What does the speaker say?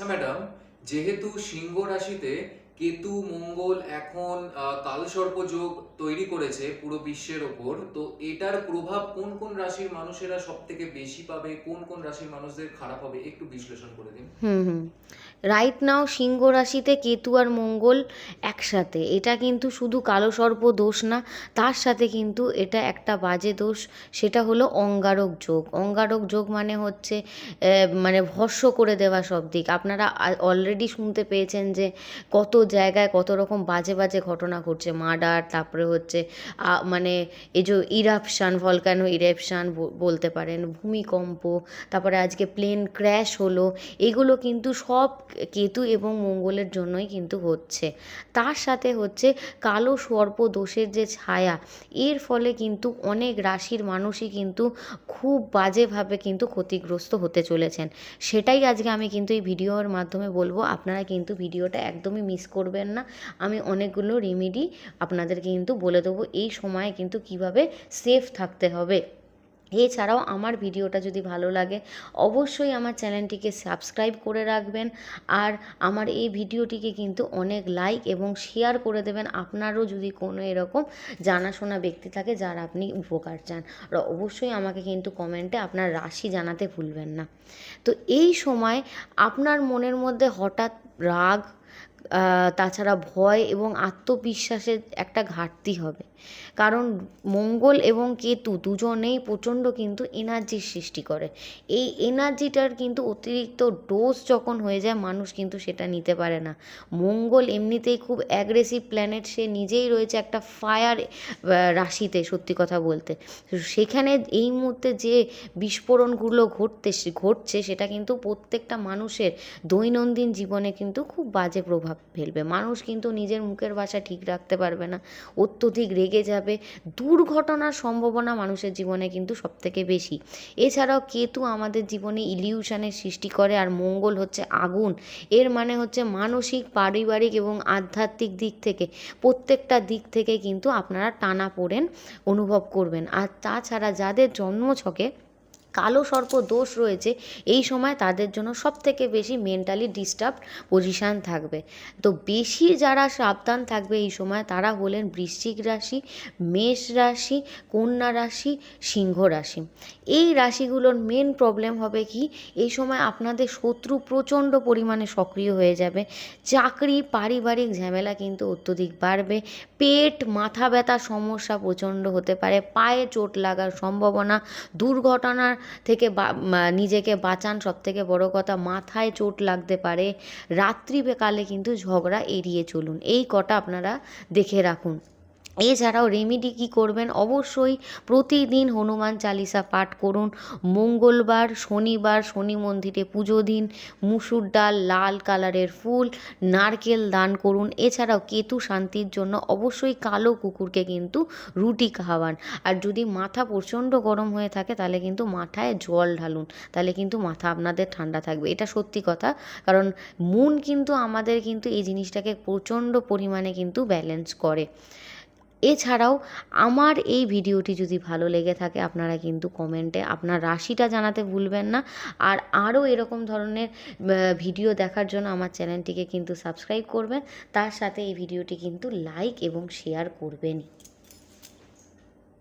আচ্ছা ম্যাডাম যেহেতু সিংহ রাশিতে কেতু, মঙ্গল এখন কালসর্প যোগ তৈরি করেছে পুরো বিশ্বের ওপর, তো এটার প্রভাব কোন কোন রাশির মানুষেরা সব থেকে বেশি পাবে? কোন কোন রাশির মানুষদের খারাপ হবে? একটু বিশ্লেষণ করে দিন। হুম হুম। রাইট নাও সিংহ রাশিতে কেতু আর মঙ্গল একসাথে। এটা কিন্তু শুধু কালো সর্প দোষ না, তার সাথে কিন্তু এটা একটা বাজে দোষ। সেটা হলো অঙ্গারক যোগ। অঙ্গারক যোগ মানে হচ্ছে মানে ভস্য করে দেওয়া সব দিক। আপনারা অলরেডি শুনতে পেয়েছেন যে কত জায়গায় কত রকম বাজে বাজে ঘটনা ঘটছে। মার্ডার তারপরে হচ্ছে মানে এই যে ইরাপশান ভলকানো ইরাপশান বলতে পারেন, ভূমিকম্প, তারপরে আজকে প্লেন ক্র্যাশ হলো, এগুলো কিন্তু সব কেতু এবং মঙ্গলের জন্যই কিন্তু হচ্ছে। তার সাথে হচ্ছে কালো সর্প দোষের যে ছায়া, এর ফলে কিন্তু অনেক রাশির মানুষই কিন্তু খুব বাজেভাবে কিন্তু ক্ষতিগ্রস্ত হতে চলেছেন। সেটাই আজকে আমি কিন্তু এই ভিডিওর মাধ্যমে বলব। আপনারা কিন্তু ভিডিওটা একদমই মিস করবেন না। আমি অনেকগুলো রেমেডি আপনাদেরকে কিন্তু বলে দেবো। এই সময়ে কিন্তু কীভাবে সেফ থাকতে হবে। এছাড়াও আমার ভিডিওটা যদি ভালো লাগে, অবশ্যই আমার চ্যানেলটিকে সাবস্ক্রাইব করে রাখবেন। আর আমার এই ভিডিওটিকে কিন্তু অনেক লাইক এবং শেয়ার করে দেবেন। আপনারও যদি কোনো এরকম জানাশোনা ব্যক্তি থাকে যার আপনি উপকার চান অবশ্যই আমাকে কিন্তু কমেন্টে আপনার রাশি জানাতে ভুলবেন না। তো এই সময় আপনার মনের মধ্যে হঠাৎ রাগ তাছাড়া ভয় এবং আত্মবিশ্বাসের একটা ঘাটতি হবে। কারণ মঙ্গল এবং কেতু দুজনেই প্রচণ্ড কিন্তু এনার্জির সৃষ্টি করে। এই এনার্জিটার কিন্তু অতিরিক্ত ডোজ যখন হয়ে যায়, মানুষ কিন্তু সেটা নিতে পারে না। মঙ্গল এমনিতেই খুব অ্যাগ্রেসিভ প্ল্যানেট সে নিজেই রয়েছে একটা ফায়ার রাশিতে সত্যি কথা বলতে। সেখানে এই মুহূর্তে যে বিস্ফোরণগুলো ঘটতে, ঘটছে, সেটা কিন্তু প্রত্যেকটা মানুষের দৈনন্দিন জীবনে কিন্তু খুব বাজে প্রভাব ফেলবে। মানুষ কিন্তু নিজের মুখের ভাষা ঠিক রাখতে পারবে না। অত্যধিক রেগে যাবে। দুর্ঘটনার সম্ভাবনা মানুষের জীবনে কিন্তু সবথেকে বেশি। এছাড়াও কেতু আমাদের জীবনে ইলিউশনের সৃষ্টি করে আর মঙ্গল হচ্ছে আগুন। এর মানে হচ্ছে মানসিক, পারিবারিক এবং আধ্যাত্মিক দিক থেকে, প্রত্যেকটা দিক থেকে কিন্তু আপনারা টানা পড়েন, অনুভব করবেন। আর তাছাড়া যাদের জন্মছকে কালো সর্প দোষ রয়েছে, এই সময় তাদের জন্য সব থেকে বেশি মেন্টালি ডিস্টার্ব পজিশান থাকবে। তো বেশি যারা সাবধান থাকবে এই সময় তারা হলেন বৃশ্চিক রাশি, মেষ রাশি, কন্যা রাশি, সিংহ রাশি। এই রাশিগুলোর মেন প্রবলেম হবে কি, এই সময় আপনাদের শত্রু প্রচণ্ড পরিমাণে সক্রিয় হয়ে যাবে, চাকরি, পারিবারিক ঝামেলা কিন্তু অত্যধিক বাড়বে, পেট, মাথা ব্যথা সমস্যা প্রচণ্ড হতে পারে, পায়ে চোট লাগার সম্ভাবনা, দুর্ঘটনার থেকে বা- নিজেকে বাঁচান। সব থেকে বড় কথা, মাথায় চোট লাগতে পারে। রাত্রিকালে কিন্তু ঝগড়া এড়িয়ে চলুন। এই কটা আপনারা দেখে রাখুন। এছাড়াও রেমিডি কী করবেন? অবশ্যই প্রতিদিন হনুমান চালিসা পাঠ করুন। মঙ্গলবার, শনিবার, শনি মন্দিরে পুজো দিন। মুসুর ডাল লাল কালারের ফুল, নারকেল দান করুন। এছাড়াও কেতু শান্তির জন্য অবশ্যই কালো কুকুরকে কিন্তু রুটি খাওয়ান। আর যদি মাথা প্রচণ্ড গরম হয়ে থাকে, তাহলে কিন্তু মাথায় জল ঢালুন। তাহলে কিন্তু মাথা আপনাদের ঠান্ডা থাকবে। এটা সত্যি কথা। কারণ মন কিন্তু আমাদের কিন্তু এই জিনিসটাকে প্রচণ্ড পরিমাণে কিন্তু ব্যালেন্স করে। এছাড়াও আমার এই ভিডিওটি যদি ভালো লেগে থাকে আপনারা কিন্তু কমেন্টে আপনার রাশিটা জানাতে ভুলবেন না। আর আরও এরকম ধরনের ভিডিও দেখার জন্য আমার চ্যানেলটিকে কিন্তু সাবস্ক্রাইব করবেন। তার সাথে এই ভিডিওটি কিন্তু লাইক এবং শেয়ার করবেনই।